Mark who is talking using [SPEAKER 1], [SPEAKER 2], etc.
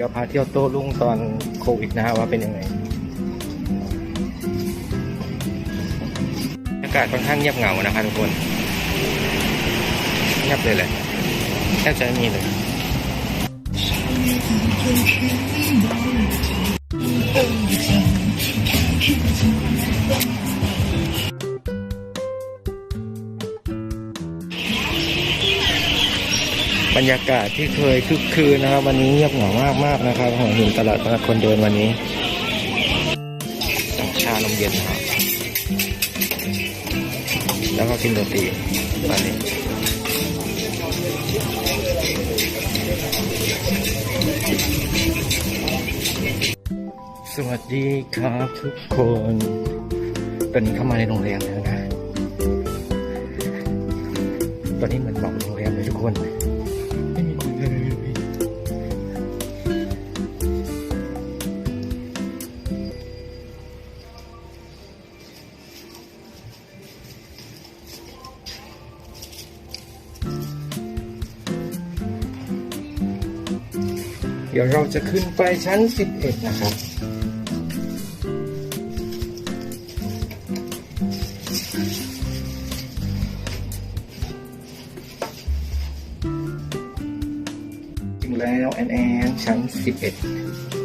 [SPEAKER 1] ดี๋ยวพาเที่ยวโต้รุ่งตอนโควิดนะฮะว่าเป็นยังไงอากาศค่อนข้างเงียบเหงานะครับทุกคนเงียบเลยแหละแทบจะไม่มีเลย บรรยากาศที่เคยคึกคืนนะครับ วันนี้เงียบเหงามากมากนะครับหัวหินตลาดคนเดินวันนี้สั่งชานมเย็นครับ แล้วก็กินโรตีตอนนี้สวัสดีครับทุกคนตอนนี้เข้ามาในโรงแรมแล้วนะ ตอนนี้เหมือนบอกโรงแรมเลยทุกคน ไม่มีคนเลยเดี๋ยวเราจะขึ้นไปชั้น 11 นะครับ ถึงแล้วแอนแอนชั้น 11